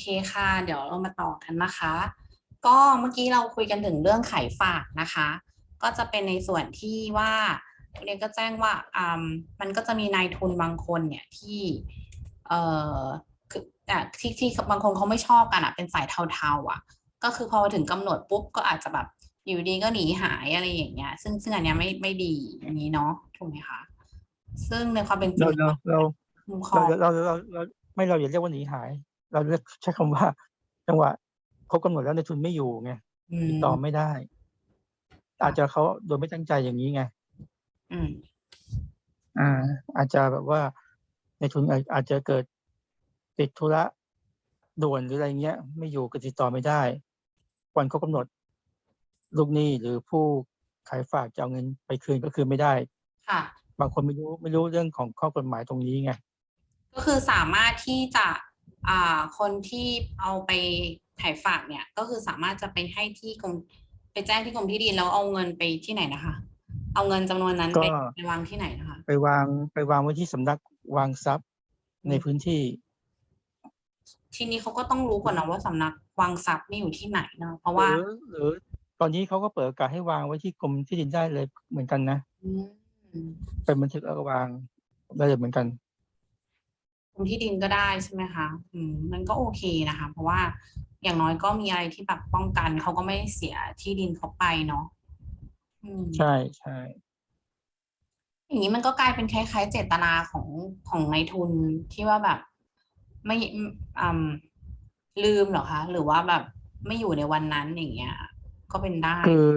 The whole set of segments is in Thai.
เคค่ะ เดี๋ยวเรามาต่อกันนะคะ ก็เมื่อกี้เราคุยกันถึงเรื่องขายฝากนะคะ ก็จะเป็นในส่วนที่ว่าเรียนก็แจ้งว่าอ่ามันก็จะมีนายทุนบางคนเนี่ยที่เอ่อคืออะที่ที่บางคนเขาไม่ชอบกันอะเป็นสายเทาๆอะ ก็คือพอถึงกำหนดปุ๊บก็อาจจะแบบอยู่ดีก็หนีหายอะไรอย่างเงี้ย ซึ่งซึ่งอันเนี้ยไม่ไม่ดีอย่างนี้เนาะถูกไหมคะซึ่งในความเป็นจริเรางเราเรามุมครอเรางเราเราเราไม่เราอย่าเรียกว่าหนีหาย เราเรียกใช้คำว่า จังหวะครบกำหนดแล้วในทุนไม่อยู่ไงอืมติดต่อไม่ได้ อาจจะเขาโดยไม่ตั้งใจอย่างนี้ไงอืมอ่า อาจจะแบบว่า ในทุนอาจอาจจะเกิดติดธุระด่วนหรืออะไรเงี้ย ไม่อยู่ก็ติดต่อไม่ได้วันครบกำหนด ลูกหนี้หรือผู้ขายฝากจะเอาเงินไปคืนก็คือไม่ได้ ค่ะ บางคนไม่รู้ไม่รู้เรื่องของข้อกฎหมายตรงนี้ไง ก็คือสามารถที่จะอ่า คนที่เอาไปถ่ายฝากเนี่ยก็คือสามารถจะไปให้ที่กรมไปแจ้งที่กรมที่ดินแล้วเอาเงินไปที่ไหนนะคะ เอาเงินจำนวนนั้นก็ไปไปวางที่ไหนนะคะ ไปวางไปวางไว้ที่สำนักวางทรัพย์ในพื้นที่ ทีนี้เขาก็ต้องรู้ก่อนนะว่าสำนักวางทรัพย์นี่อยู่ที่ไหนเนาะเพราะหว่ารือหรือตอนนี้เขาก็เปิดโอกาสให้วางไว้ที่กรมที่ดินได้เลยเหมือนกันนะอืมเป็นบันทึกแล้วก็วางได้เลยเหมือนกัน กรมที่ดินก็ได้ใช่ไหมคะอืมมันก็โอเคนะคะ เพราะว่าอย่างน้อยก็มีอะไรที่แบบป้องกันเขาก็ไม่เสียที่ดินเขาไปเนาะอืม ใช่ใช่อย่างนี้มันก็กลายเป็นคล้ายๆ เจตนาของของนายทุนที่ว่าแบบ ไม่อืมลืมเหรอคะ หรือว่าแบบไม่อยู่ในวันนั้นอย่างเงี้ย ก็เป็นได้คือ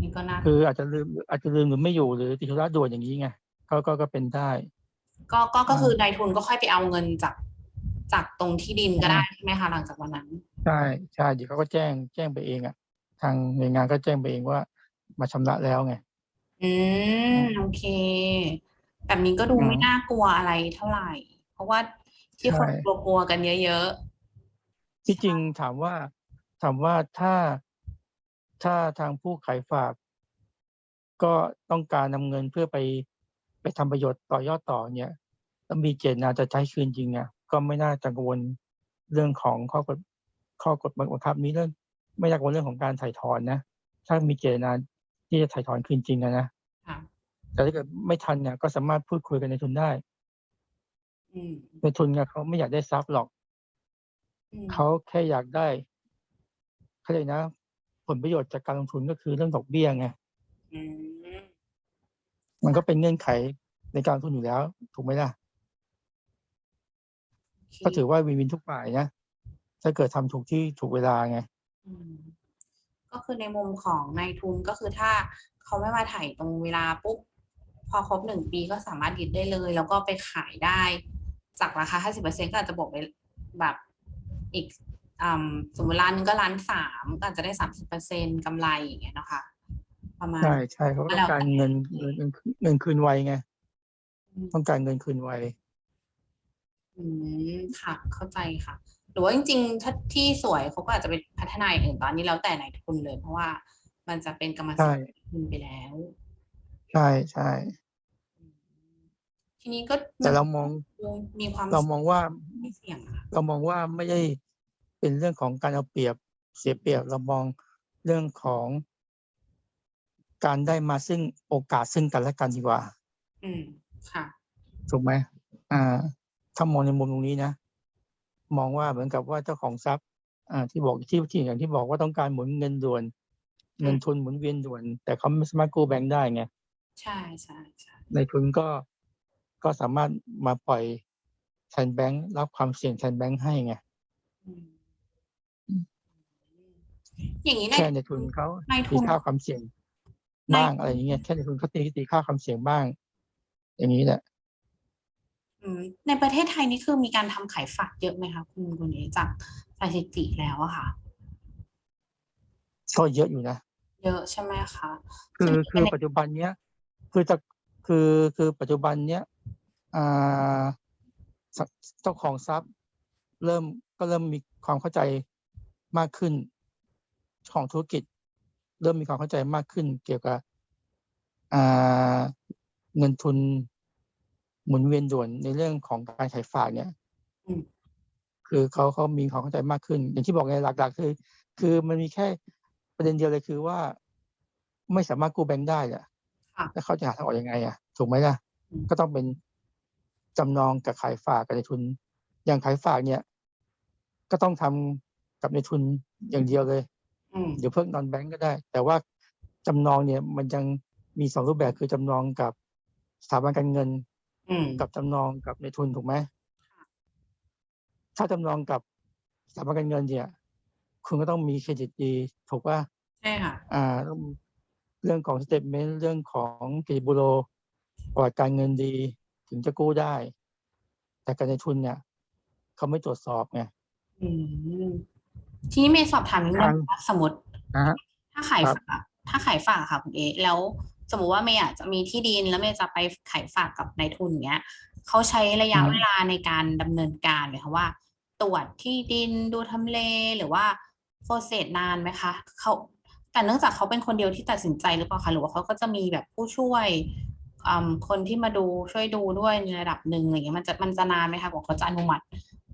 นี่ก็น่า คืออาจจะลืมอาจจะลืมหรือไม่อยู่หรือติดธุระด่วนอย่างนี้ไงก็ก็ก็เป็นได้ ก็ก็ก็คือนายทุนก็ค่อยไปเอาเงินจากจากตรงที่ดินก็ได้ใช่ไหมคะหลังจากวันนั้น ใช่ใช่เดี๋ยวเขาก็แจ้งแจ้งไปเองอะ ทางหน่วยงานก็แจ้งไปเองว่า มาชำระแล้วไง อืมโอเคแบบนี้ก็ดูอืมไม่น่ากลัวอะไรเท่าไหร่ เพราะว่าที่คนใช่กลัวๆกันเยอะที่จริงถามว่าถามว่าถ้าถ้าทางผู้ขายฝาก ก็ต้องการนำเงินเพื่อไปไปทำประโยชน์ต่อยอดต่อเนี่ย แล้วมีเจตนาจะใช้คืนจริงอะก็ไม่น่าจะกังวลเรื่องของข้อกฎข้อกฎบังคับนี้เรื่องไม่น่ากังวลเรื่องของการถ่ายถอนนะถ้ามีเจตนาที่จะถ่ายถอนคืนจริงอะนะๆค่ะแต่ถ้าเกิดไม่ทันเนี่ยก็สามารถพูดคุยกันในทุนได้อืมในทุนเนี่ยเขาไม่อยากได้ทรัพย์หรอกอืมเขาแค่อยากได้เขาเลยกนะ ผลประโยชน์จากการลงทุนก็คือเรื่องดอกเบี้ยไงอืมมันก็เป็นเงื่อนไขในการลงทุนอยู่แล้ว ถูกไหมล่ะโอเค ก็ถือว่าวินวินทุกฝ่ายนะถ้าเกิดทำถูกที่ถูกเวลาไง อืมก็คือในมุมของนายทุนก็คือถ้าเขาไม่มาถ่ายตรงเวลาปุ๊บพอครบหนึ่งปีก็สามารถยึดได้เลย แล้วก็ไปขายได้ จากราคา 50%ก็อาจจะบวกไปแบบอีกอ่าสมมติร้านหนึงก็ล้านสามก็อาจจะได้ 30%กำไรอย่างเงี้ยเนาะคะประมาณ ใช่ใช่เขาต้องการเงินเงินเงินเงินคืนไวไงอืมต้องการเงินคืนไว อืมค่ะ เข้าใจค่ะ หรือว่าจริงๆถ้าที่สวยเขาก็อาจจะไปพัฒนาอย่างอื่นตอนนี้แล้วแต่นายทุนเลย เพราะว่ามันจะเป็นกรรมสิทใช่ธิ์ทุนไปแล้ว ใช่ใช่ ทีนี้ก็แต่เรามองมีความเรามองว่า ไม่เสี่ยงค่ะเรามองว่าไม่ได้เป็นเรื่องของการเอาเปรียบเสียเปรียบเรามองเรื่องของการได้มาซึ่งโอกาสซึ่งกันและกันดีกว่า อืมค่ะ ถูกไหมอ่า ถ้ามองในมุมตรงนี้นะ มองว่าเหมือนกับว่าเจ้าของทรัพย์อ่าที่บอกที่ที่อย่างที่บอกว่าต้องการหมุนเงินด่วน เงินทุนหมุนเวียนด่วน แต่เขาไม่สามารถกู้แบงค์ได้ไงใช่ใช่ใช่ในทุนก็ก็สามารถมาปล่อยแทนแบงค์รับความเสี่ยงแทนแบงค์ให้ไงอืมอย่างนี้ในแค่ในทุนเขาในทุตีนค่าความเสี่ยงในบ้างอะไรอย่างเงี้ยแค่ในทุนเขาตีตีค่าความเสี่ยงบ้าง อย่างนี้แหละอืม ในประเทศไทยนี่คือมีการทำขายฝากเยอะไหมคะคุณคุณเอจากสถิติแล้วอะค่ะ ก็เยอะอยู่นะ เยอะใช่ไหมคะคือซึ่งคือเป็นปัจจุบันเนี้ย คือจะคือคือปัจจุบันเนี้ยอ่าสเจ้าของทรัพย์ เริ่มก็เริ่มมีความเข้าใจมากขึ้นเจ้าของธุรกิจ เริ่มมีความเข้าใจมากขึ้น เกี่ยวกับอ่าเงินทุน หมุนเวียนด่วนในเรื่องของการขายฝากเนี่ยอืมคือเขาเขามีความเข้าใจมากขึ้น อย่างที่บอกไงหลักๆ คือ คือมันมีแค่ประเด็นเดียวเลยคือว่า ไม่สามารถกู้แบงค์ได้อะค่ะแล้วเขาจะหาทางออกยังไงอะ ถูกไหมล่ะอืมก็ต้องเป็นจำนองกับขายฝากกับในทุน อย่างขายฝากเนี่ย ก็ต้องทำกับในทุนอย่างเดียวเลยอืมเดี๋ยวเพิ่มนอนแบงก์ก็ได้ แต่ว่าจำนองเนี่ยมันยังมีสองรูปแบบคือจำนองกับสถาบันการเงิน อืม กับจำนองกับในทุนถูกไหม ถ้าจำนองกับสถาบันการเงินเนี่ย คุณก็ต้องมีเครดิตดี ถูกป่ะใช่ค่ะ อ่าต้องเรื่องของสเต t เมนต์เรื่องของเครดิตบูโรประวัติการเงินดี ถึงจะกู้ได้ แต่การในทุนเนี่ยเขาไม่ตรวจสอบไง อืม ทีนี้เมย์สอบถามนิดนึทางงว่าสมมติ นะฮะ ถ้าขายครับฝาก ถ้าขายฝากค่ะคุณเอ แล้วส มมติว่าเมย์อาจจะมีที่ดินแล้วเมย์จะไปขายฝากกับนายทุนเนี้ยเขาใช้ระยะเวลาในการดำเนินการไหมคะว่า ตรวจที่ดินดูทำเลหรือว่าโปรเซสนานไหมคะเขาแต่เนื่องจากเขาเป็นคนเดียวที่ตัดสินใจหรือเปล่าคะหรือว่าเขาก็จะมีแบบผู้ช่วยคนที่มาดูช่วยดูด้วยในระดับหนึ่งอะไรเงี้ยมันจะมันจะนานไหมคะกว่าเขาจะอนุมัติ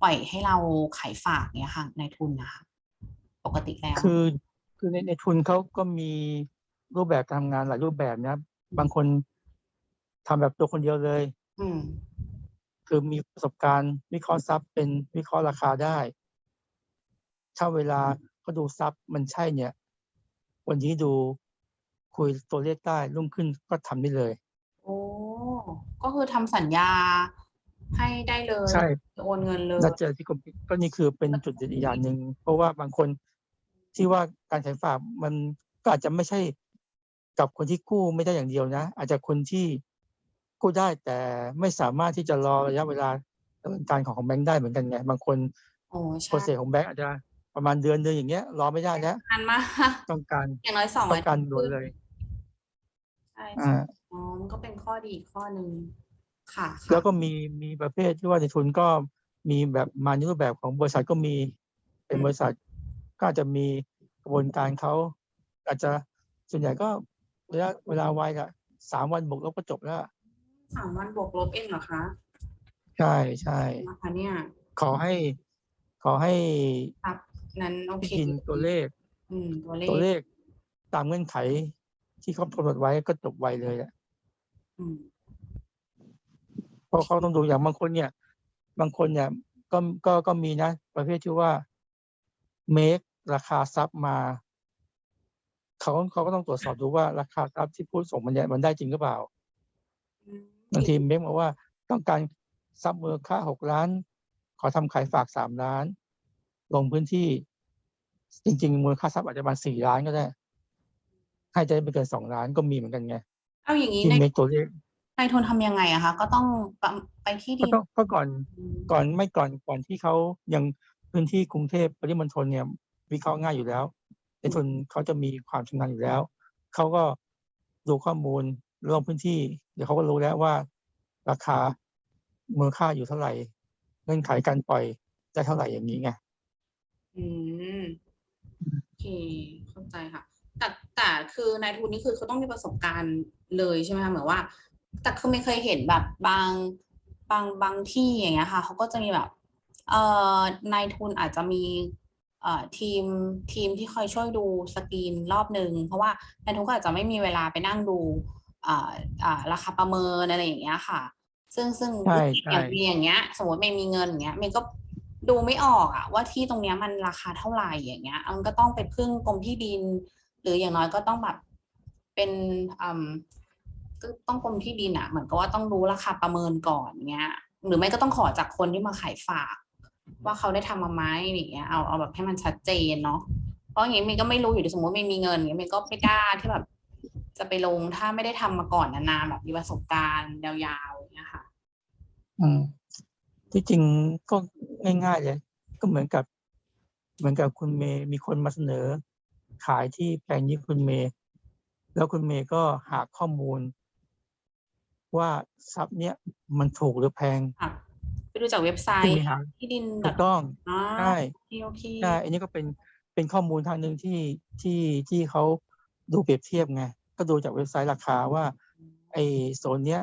ปล่อยให้เราขายฝากเนี้ยค่ะในทุนนะคะปกติแล้วคือคือในในทุนเขาก็มี รูปแบบการทำงานหลายรูปแบบนะบางคนทำแบบตัวคนเดียวเลย อืมคือมีประสบการณ์วิเคราะห์ทรัพย์เป็นวิเคราะห์ราคาได้ถ้าเวลาเขาดูทรัพย์มันใช่เนี่ย วันนี้ดูคุยตัวเลขได้รุ่งขึ้นก็ทำได้เลย โอ้ก็คือทำสัญญาให้ได้เลยใช่โอนเงินเลยนัดเจอที่กรมก็นี่คือเป็นจุดเด่นอีกอย่างหนึ่งเพราะว่าบางคนที่ว่าการขายฝากมันก็อาจจะไม่ใช่ กับคนที่กู้ไม่ได้อย่างเดียวนะ อาจจะคนที่กู้ได้แต่ไม่สามารถที่จะรอระยะเวลาดำเนินการของของแบงค์ได้เหมือนกันไงบางคนโอ้ใช่โปรเซสของแบงค์อาจจะประมาณเดือนเดือนอย่างเงี้ย รอไม่ได้แล้วนานมากต้องการอย่างน้อยสองต้องการด่วนเลยใช่อ่าอ๋อมันก็เป็นข้อดีอีกข้อหนึ่งค่ะค่ะ แล้วก็มีมีประเภทที่ว่าในทุนก็มีแบบมาในรูปแบบของบริษัทก็มี เป็นบริษัทก็อาจจะมีกระบวนการเขาอาจจะส่วนใหญ่ก็ เวลาเวลาไวอะสามวันบวกลบก็จบแล้ว สามวันบวกลบเองเหรอคะใช่ใช่นะคะเนี่ยขอให้ ขอให้ครับนั้นโอเคที่ดินตัวเลข อืมตัวเลขตัวเลข ตามเงื่อนไขที่เขากำหนดไว้ก็จบไวเลยอะอืมเพราะเขาต้องดูอย่างบางคนเนี่ย บางคนเนี่ย ก็ก็ก็มีนะ ประเภทที่ว่าเมคราคาทรัพย์มา เขาเขาก็ต้องตรวจสอบดูว่าราคาทรัพย์ที่พูดส่งมันเนี่ยมันได้จริงหรือเปล่าอืมบางทีเมคบอกว่าต้องการทรัพย์มูลค่าหกล้าน ขอทำขายฝากสามล้าน ลงพื้นที่ จริง ๆ มูลค่าทรัพย์อาจจะประมาณสี่ล้านก็ได้ให้จะได้ไม่เกินสองล้านก็มีเหมือนกันไงเอาอย่างนี้ที่ในเมคตัวเลขนายทุนทำยังไงอะคะก็ต้องไปที่ก็ดินต้องก็ก่อนอืมก่อนไม่ก่อนก่อนที่เขายังพื้นที่กรุงเทพปริมณฑลเนี่ยวิเคราะห์ง่ายอยู่แล้ว ในทุนเขาจะมีความชำนาญอยู่แล้ว เขาก็ดูข้อมูลลงพื้นที่ เดี๋ยวเขาก็รู้แล้วว่า ราคามูลค่าอยู่เท่าไหร่เงื่อนไขการปล่อยได้เท่าไหร่อย่างนี้ไงอืมโอเคเข้าใจค่ะ แต่แต่คือนายทุนนี่คือเขาต้องมีประสบการณ์เลยใช่ไหมคะเหมือนว่า แต่คือไม่เคยเห็นแบบบางบางบางที่อย่างเงี้ยค่ะเขาก็จะมีแบบ เอ่อนายทุนอาจจะมี ทีมทีมที่คอยช่วยดูสกรีนรอบหนึ่งเพราะว่านายทุนก็อาจจะไม่มีเวลาไปนั่งดูอ่าอ่าราคาประเมินอะไรอย่างเงี้ยค่ะ ซึ่งซึ่งใช่ใช่อย่างมีอย่างเงี้ย สมมติไม่มีเงินอย่างเงี้ยมันก็ดูไม่ออกอะว่าที่ตรงเนี้ยมันราคาเท่าไหร่อย่างเงี้ยมันก็ต้องไปพึ่งกรมที่ดิน หรืออย่างน้อยก็ต้องแบบเป็นอืมก็ต้องกรมที่ดินอะเหมือนกับว่าต้องรู้ราคาประเมินก่อนเงี้ย หรือไม่ก็ต้องขอจากคนที่มาขายฝาก ว่าเขาได้ทำมาไหมอย่างเงี้ยเอาเอาแบบให้มันชัดเจนเนาะเพราะอย่างงี้มันก็ไม่รู้อยู่ดีสมมติไม่มีเงินอย่างเงี้ยมันก็ไม่กล้าที่แบบ จะไปลงถ้าไม่ได้ทำมาก่อนนานๆแบบมีประสบการณ์ยาวๆอย่างเงี้ยค่ะ อืมที่จริงก็ง่ายๆเลย ก็เหมือนกับ เหมือนกับคุณเมย์มีคนมาเสนอ ขายที่แปลงนี้คุณเมย์แล้วคุณเมย์ก็หาข้อมูล ว่าทรัพย์เนี้ยมันถูกหรือแพงค่ะ ไปดูจากเว็บไซคุณต์เมย์หาที่ดินแบถูบกต้อง อ๋อใช่ โอเคโอเคใช่ อันนี้ก็เป็น เป็นข้อมูลทางหนึ่งที่ ที่ ที่เขาดูเปรียบเทียบไง ก็ดูจากเว็บไซต์ราคาว่า ไอ้โซนเนี้ย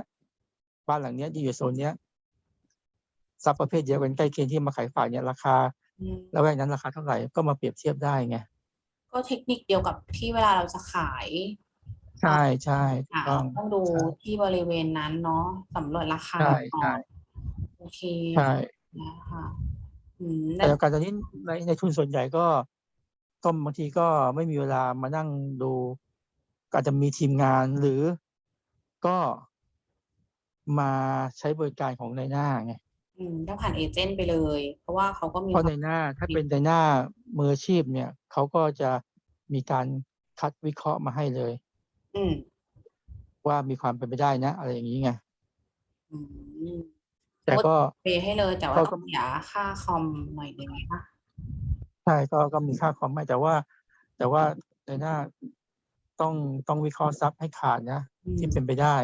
บ้านหลังเนี้ยที่อยู่โซนเนี้ยทรัพย์ประเภทเดียวกันใกล้เคียงที่มาขายฝากเนี่ยราคา อืมแล้วแวกนั้นราคาเท่าไหร่ ก็มาเปรียบเทียบได้ไง ก็เทคนิคเดียวกับที่เวลาเราจะขายใช่ใช่ถูกอะต้องต้องดูใช่ที่บริเวณนั้นเนาะสำรวจราคาใช่ก่อใช่นโอ เคใช่นะคะอืมแต่โอกาสตอนนี้ในในทุนส่วนใหญ่ก็ก็บางทีก็ไม่มีเวลามานั่งดูก็อาจจะมีทีมงานหรือก็มาใช้บริการของในายหน้าไงอืมถ้าผ่านเอเจนต์ไปเลย เพราะว่าเขาก็มีเพราะควาในมหน้า ถ้าเป็นในหน้ามืออาชีพเนี่ยเขาก็จะมีการคัดวิเคราะห์มาให้เลย อืมว่ามีความเป็นไปได้นะ อะไรอย่างนี้ไงอืม แต่ก็เปย์ให้เลยแต่ว่าก็ต้องเสียค่าคอมหน่อยหนึงนะใช่ก็ก็มีค่าคอมให้แต่ว่า แต่ว่าในหน้าต้องต้องวิเคราะห์ทรัพย์ให้ขาดนะอืมที่เป็นไปได้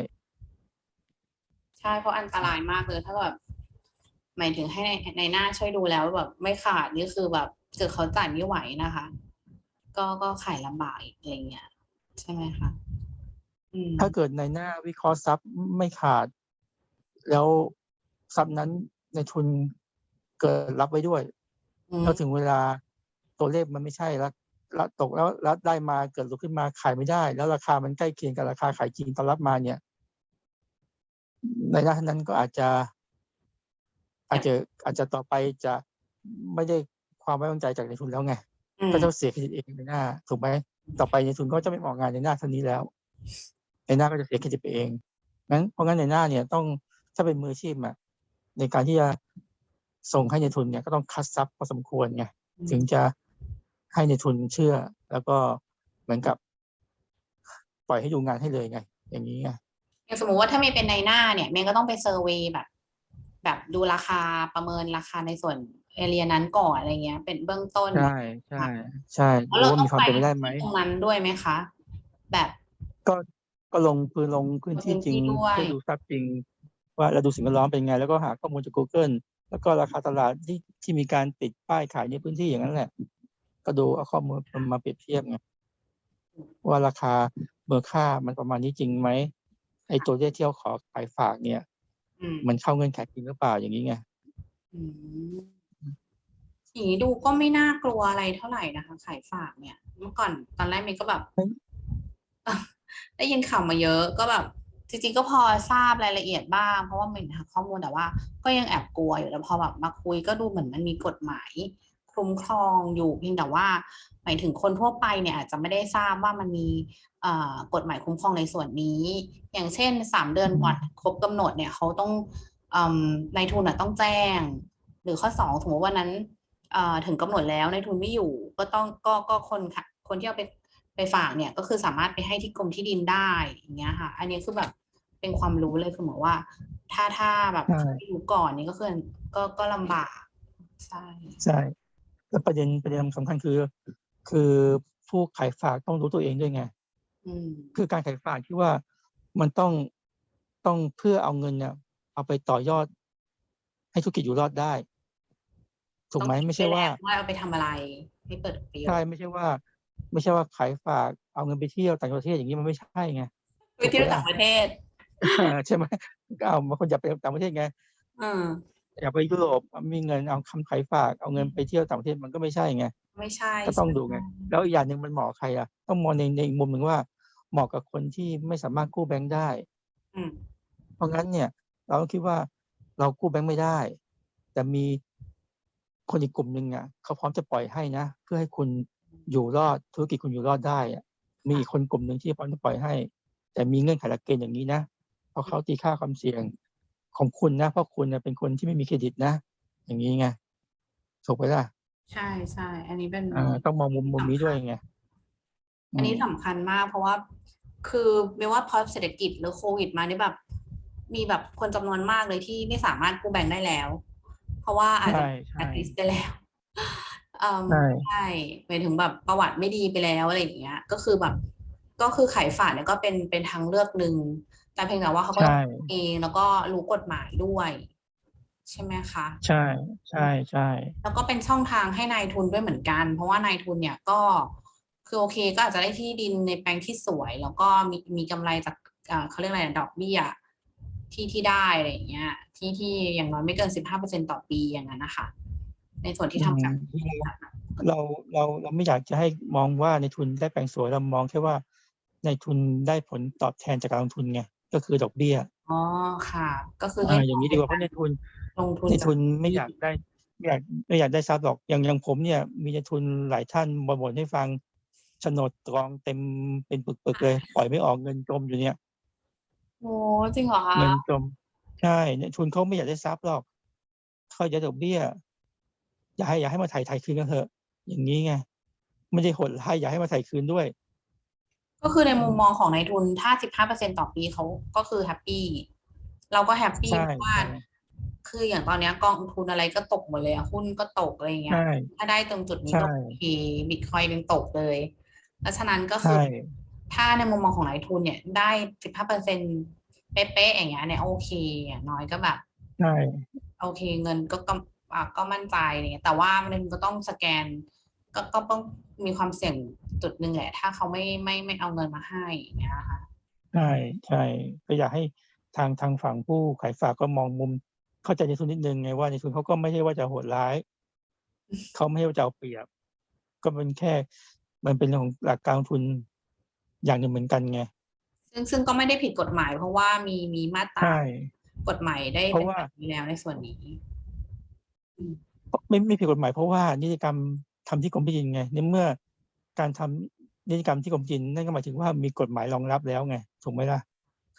ใช่เพราะอันตรายมากเลยถ้าแบบหมายถึงให้ในในหน้าช่วยดูแล้วแบบไม่ขาดนี่คือแบบเกิดเขาจ่ายไม่ไหวนะคะ ก็ก็ขายลำบากอีกอะไรเงี้ยใช่ไหมคะอืมถ้าเกิดในหน้าวิเคราะห์ทรัพย์ไม่ขาด แล้ว ทรัพย์นั้นในทุนเกิดรับไว้ด้วยอืมแล้วถึงเวลาตัวเลขมันไม่ใช่แล้วแล้วตกแล้วแล้วได้มาเกิดหลุดขึ้นมาขายไม่ได้ แล้วราคามันใกล้เคียงกับราคาขายจริงตอนรับมาเนี่ย ในหน้านั้นก็อาจจะ อาจจะอาจจะต่อไปจะไม่ได้ความไว้วางใจจากในทุนแล้วไงอืมก็จะเสียเครดิตเองในหน้า ถูกไหมต่อไปในทุนก็จะไม่ออกงานในหน้าเท่านี้แล้ว ในหน้าก็จะเสียเครดิตไปเองงั้นเพราะงั้นในหน้าเนี่ยต้องถ้าเป็นมืออาชีพอะ ในการที่จะส่งให้ในทุนเนี่ยก็ต้องคัดซับพอสมควรไงถึงจะให้ในทุนเชื่อ แล้วก็เหมือนกับ ปล่อยให้ดูงานให้เลยไง อย่างนี้ไงอย่างสมมติว่าถ้าเมย์เป็นในหน้าเนี่ยเมย์ก็ต้องไปเซอร์เวย์แบบ แบบดูราคาประเมินราคาในส่วนเอเรียนั้นก่อนอะไรเงี้ย เป็นเบื้องต้น ใช่ใช่ใช่แล้วดูเราว่าต้องมีความเป็นไปได้ไหมตรงนั้นด้วยไหมคะ แบบ ก็ก็ลงพื้นลงพื้นที่จริงลงพื้นที่ด้วยเพื่อดูทรัพย์จริง ว่าเราดูสิ่งแวดล้อมเป็นไง แล้วก็หาข้อมูลจาก Google แล้วก็ราคาตลาดที่ที่มีการติดป้ายขายในพื้นที่อย่างนั้นแหละ ก็ดูเอาข้อมูลมาเปรียบเทียบไงว่าราคาเมื่อค่ามันประมาณนี้จริงไหมไอ้ตัวเลขที่เขาขอขายฝากเนี่ยอืมมันเข้าเงื่อนไขจริงหรือเปล่าอย่างนี้ไงอืมอย่างนี้ดูก็ไม่น่ากลัวอะไรเท่าไหร่นะคะขายฝากเนี่ย เมื่อก่อนตอนแรกเมย์ก็แบบเฮ้ยได้ยินข่าวมาเยอะก็แบบ จริงๆก็พอทราบรายละเอียดบ้าง เพราะว่ามันหาข้อมูลแต่ว่า ก็ยังแอบกลัวอยู่แล้วพอแบบมาคุยก็ดูเหมือนมันมีกฎหมายคุ้มครองอยู่เพียงแต่ว่า หมายถึงคนทั่วไปเนี่ยอาจจะไม่ได้ทราบว่ามันมีกฎหมายคุ้มครองในส่วนนี้ อย่างเช่นสามเดือนก่อนครบกำหนดเนี่ยเขาต้องนายทุนต้องแจ้ง หรือข้อสองสมมติว่านั้นถึงกำหนดแล้วนายทุนไม่อยู่ ก็ต้องก็ก็คนค่ะคนที่เอาไป ไปฝากเนี่ยก็คือสามารถไปให้ที่กรมที่ดินได้อย่างเงี้ยค่ะ อันนี้คือแบบเป็นความรู้เลยคือเหมือนว่า ถ้าถ้าแบบใช่ไม่รู้ก่อนนี่ก็คือก็ก็ลำบากใช่ใช่แล้วประเด็นประเด็นสำคัญคือ คือผู้ขายฝากต้องรู้ตัวเองด้วยไงอืมคือการขายฝากที่ว่ามันต้องต้องเพื่อเอาเงินเนี่ย เอาไปต่อยอด ให้ธุรกิจอยู่รอดได้ถูกไหมต้องคิดไม่ใช่ว่าปแล้วว่าเอาไปทำอะไรให้เปิดประโยชใช่น์ไม่ใช่ว่า ไม่ใช่ว่าขายฝากเอาเงินไปเที่ยวต่างประเทศอย่างนี้มันไม่ใช่ไงไปเที่ยวต่างประเทศใช่ไหมก็เอาบางคนอยากไปต่างประเทศไงอืมอยากไปยุโรปมีเงินเอาคำขายฝากเอาเงินไปเที่ยวต่างประเทศมันก็ไม่ใช่ไงไม่ใช่ก็ต้องดูไงใช่แล้วอีกอย่างหนึ่งมันเหมาะกับใครอะต้องมองในในอีกมุมหนึ่งว่าเหมาะกับคนที่ไม่สามารถกู้แบงค์ได้อืมเพราะงั้นเนี่ย เราต้องคิดว่าเรากู้แบงค์ไม่ได้ แต่มีคนอีกกลุ่มหนึ่งอะเขาพร้อมจะปล่อยให้นะเพื่อให้คุณ อยู่รอดธุรกิจคุณอยู่รอดได้อะมีอีกคนกลุ่มหนึ่งที่พร้อมจะปล่อยให้ แต่มีเงื่อนไขหลักเกณฑ์อย่างนี้นะเพราะเขาตีค่าความเสี่ยงของคุณนะ เพราะคุณเนี่ยเป็นคนที่ไม่มีเครดิตนะ อย่างนี้ไงถูกไหมล่ะใช่ใช่อันนี้เป็นเอ่อต้องมองมุมมุมนี้ด้วยไงอันนี้มสำคัญมากเพราะว่า คือไม่ว่าพอเศรษฐกิจหรือโควิดมานี่แบบ มีแบบคนจำนวนมากเลยที่ไม่สามารถกู้แบงค์ได้แล้ว เพราะว่าอาจจะใช่ใช่แอดลิสไปแล้วอืม ใช่ใช่หมายถึงแบบประวัติไม่ดีไปแล้วอะไรอย่างเงี้ย ก็คือแบบ ก็คือขายฝากเนี่ยก็เป็นเป็นทางเลือกหนึ่งแต่เพียงแต่ว่าเขาก็ต้อใช่งเองแล้วก็รู้กฎหมายด้วย ใช่ไหมคะ ใช่ ใช่ใช่ แล้วก็เป็นช่องทางให้นายทุนด้วยเหมือนกัน เพราะว่านายทุนเนี่ยก็คือโอเคก็อาจจะได้ที่ดินในแปลงที่สวย แล้วก็มีมีกำไรจากอ่าเขาเรียกอะไรอะดอกเบี้ยที่ที่ได้อะไรอย่างเงี้ย ที่ที่อย่างน้อยไม่เกินสิบห้าเปอร์เซ็นต่อปีอย่างนั้นนะคะ ในส่วนที่ทำกับอืมเราเราเราไม่อยากจะให้มองว่าในทุนได้แปลงสวยเรามองแค่ว่า ในทุนได้ผลตอบแทนจากการลงทุนไงก็คือดอกเบี้ยอ๋อค่ะ ก็คือให้อ่าอย่างนี้ดีกว่าเพราะในทุนลงทุนในจากทุนไม่อยากได้ไม่อยากไม่อยากได้ทรัพย์หรอกอย่างอย่างผมเนี่ย มีในทุนหลายท่านบ่นๆให้ฟังโฉนดกองเต็มเป็นปึกๆเลย ปล่อยไม่ออกเงินจมอยู่เนี่ยโอ้จริงเหรอคะเงินจมใช่ในทุนเขาไม่อยากได้ทรัพย์หรอกเขาอยากได้ดอกเบี้ย อยากให้อยากให้มาถ่ายถ่ายคืนกันเถอะ อย่างนี้ไงไม่ได้โหดร้ายอยากให้มาถ่ายคืนด้วย ก็คือในมุมมองของนายทุนถ้าสิบห้าเปอร์เซ็นต่อปีเขาก็คือแฮปปี้เราก็แฮปปี้ใช่เพราะว่า ใช่ คืออย่างตอนเนี้ยกองทุนอะไรก็ตกหมดเลยอะหุ้นก็ตกอะไรอย่างเงี้ย ใช่ ถ้าได้ตรงจุดนี้ใช่ก็โอเคบิตคอยยังตกเลยเพราะฉะนั้นก็คืใช่อถ้าในมุมมองของนายทุนเนี่ยได้สิบห้าเปอร์เซ็นเป๊ะๆอย่างเงี้ยเนี่ยโอเคอย่างน้อยก็แบบ ใช่ โอเคเงินก็ก็อะ ก็มั่นใจอะไรเนี่ยแต่ว่ามันก็ต้องสแกน ก็ก็ต้องมีความเสี่ยงจุดหนึ่งแหละ ถ้าเขาไม่ไม่ไม่เอาเงินมาให้อย่างเงี้ยค่ะใช่ใช่ก็อยากให้ทางทางฝั่งผู้ขายฝากก็มองมุม เข้าใจในทุนนิดนึงไงว่าในทุนเขาก็ไม่ใช่ว่าจะโหดร้าย เขาไม่ใช่ว่าจะเอาเปรียบ ก็เป็นแค่ มันเป็นเรื่องของหลักการลงทุนอย่างหนึ่งเหมือนกันไงซึ่งซึ่งก็ไม่ได้ผิดกฎหมาย เพราะว่ามีมีมาตราใช่กฎหมายได้เพเป็นราะว่าแบบนี้แล้วในส่วนนี้ ไม่ไม่ผิดกฎหมายเพราะว่านิติกรรมทำที่กรมที่ดินไงในเมื่อการทำนิติกรรมที่กรมที่ดินนั่นก็หมายถึงว่ามีกฎหมายรองรับแล้วไงถูกไหมล่ะ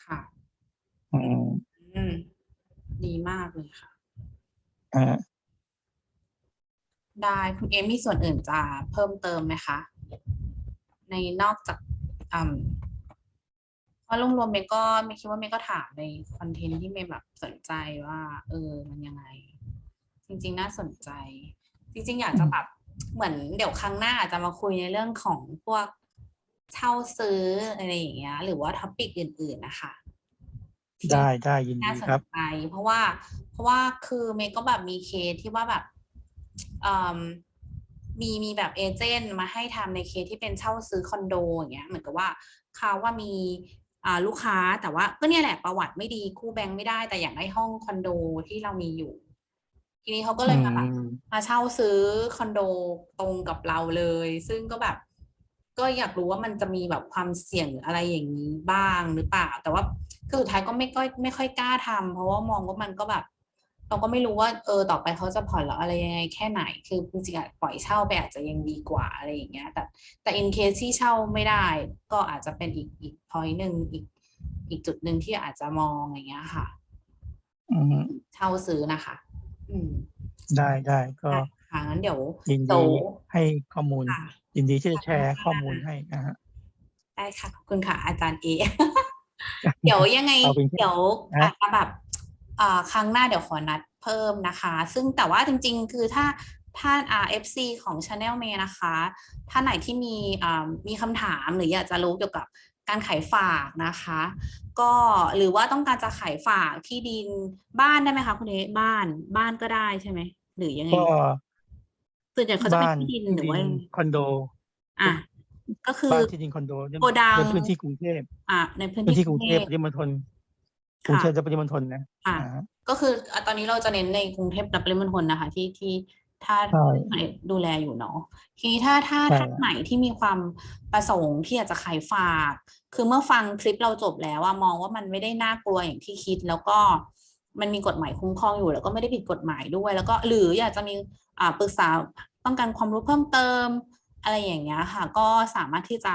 ค่ะอืมอืมดีมากเลยค่ะอ่าได้คุณเอมมีส่วนอื่นจะเพิ่มเติมไหมคะ ในนอกจากอืมเพราะรวมๆเมย์ก็ไม่คิดว่าเมย์ก็ถามในคอนเทนต์ที่เมย์แบบสนใจว่า เออมันยังไง จริง ๆ น่าสนใจ จริง ๆ อยากจะแบบเหมือนเดี๋ยวครั้งหน้าอาจจะมาคุยในเรื่องของพวกเช่าซื้ออะไรอย่างเงี้ย หรือว่าท็อปิกอื่น ๆ นะคะที่ได้ได้ยินน่าดีสคนรับใจเพราะว่า เพราะว่าคือเมย์ก็แบบมีเคสที่ว่าแบบอืมมีมีแบบเอเจนต์มาให้ทำในเคสที่เป็นเช่าซื้อคอนโดอย่างเงี้ยเหมือนกับว่าเขาว่ามีอ่าลูกค้าแต่ว่าก็เนี่ยแหละประวัติไม่ดีกู้แบงค์ไม่ได้แต่อยากได้ห้องคอนโดที่เรามีอยู่ ทีนี้เขาก็เลยมาแบบอืมมาเช่าซื้อคอนโดตรงกับเราเลย ซึ่งก็แบบ ก็อยากรู้ว่ามันจะมีแบบความเสี่ยงหรืออะไรอย่างนี้บ้างหรือเปล่า แต่ว่าคือสุดท้ายก็ไม่ก็ไม่ค่อยกล้าทำเพราะว่ามองว่ามันก็แบบ เราก็ไม่รู้ว่าเออต่อไปเขาจะผ่อนหรืออะไรยังไงแค่ไหน คือจริงๆอะปล่อยเช่าไปอาจจะยังดีกว่าอะไรอย่างเงี้ย แต่แต่ in case ที่เช่าไม่ได้ ก็อาจจะเป็นอีกอีก point หนึ่งอีกอีกจุดหนึ่งที่อาจจะมองอย่างเงี้ยค่ะอืมเช่าซื้อนะคะ อืมได้ได้ก็ได้ค่ะงั้นเดี๋ยวยินเดี๋ดียวให้ข้อมูล ค่ะ ยินดีที่จะแชร์ข้อมูลให้นะฮะ ได้ค่ะขอบคุณค่ะ อาจารย์เอ เดี๋ยวยังไงเอาเป็นแค่เดี๋ยวนะอาจจะแบบอ่าครั้งหน้าเดี๋ยวขอนัดเพิ่มนะคะ ซึ่งแต่ว่าจริงๆ คือถ้าถ้า RFC ของ Channel เมย์นะคะถ้าไหนที่มีอ่ามีคำถามหรืออยากจะรู้เกี่ยวกับ การขายฝากนะคะ ก็หรือว่าต้องการจะขายฝากที่ดินบ้านได้ไหมคะคุณเอบ้านบ้านก็ได้ใช่ไหมหรือยังไงก็ส่วนใหญ่เขาจะเป็นบ้านที่ดินที่หรือว่าดินคอนโด อะก็คือ บ้านที่ดินคอนโดในโกดัง ในพื้นที่กรุงเทพอะในพื้นพื้นที่ที่กรุงเทพปริมณฑลกรุงเทพและปริมณฑลนะค่ะ อ่าก็คืออะตอนนี้เราจะเน้นในกรุงเทพและปริมณฑลนะคะ ที่ที่ ถ้าใช่คุณเอกดูแลอยู่เนาะทีนี้ถ้าถ้าใช่ท่านไหนที่มีความประสงค์ที่อยากจะขายฝาก คือเมื่อฟังคลิปเราจบแล้วอะมองว่ามันไม่ได้น่ากลัวอย่างที่คิด แล้วก็มันมีกฎหมายคุ้มครองอยู่ แล้วก็ไม่ได้ผิดกฎหมายด้วย แล้วก็หรืออยากจะมีอ่าปรึกษาต้องการความรู้เพิ่มเติม อะไรอย่างเงี้ยค่ะ ก็สามารถที่จะ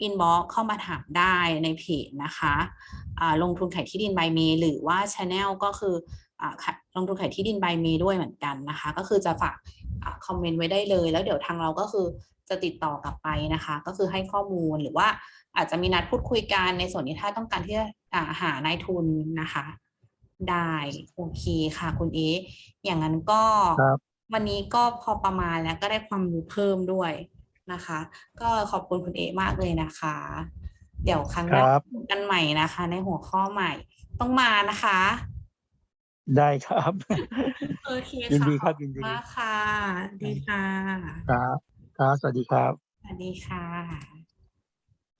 อินบ็อกเข้ามาถามได้ในเพจนะคะอ่าลงทุนขายที่ดิน by เมหรือว่า Channel ก็คืออ่าขาย ลงทุนขายที่ดิน by เมด้วยเหมือนกันนะคะ ก็คือจะฝากคอมเมนต์ไว้ได้เลย แล้วเดี๋ยวทางเราก็คือจะติดต่อกลับไปนะคะ ก็คือให้ข้อมูลหรือว่าอาจจะมีนัดพูดคุยกันในส่วนนี้ถ้าต้องการที่จะอ่าหานายทุนนะคะ ได้โอเคค่ะ คุณเออย่างนั้นก็ครับวันนี้ก็พอประมาณแล้วก็ได้ความรู้เพิ่มด้วยนะคะ ก็ขอบคุณคุณเอมากเลยนะคะ เดี๋ยวครั้งหน้าครับพบกันใหม่นะคะ ในหัวข้อใหม่ต้องมานะคะ ได้ครับโอเคยินค่ะดีครับขอยินดีมากค่ะ ดีค่ะ ครับครับสวัสดีครับ สวัสดีค่ะ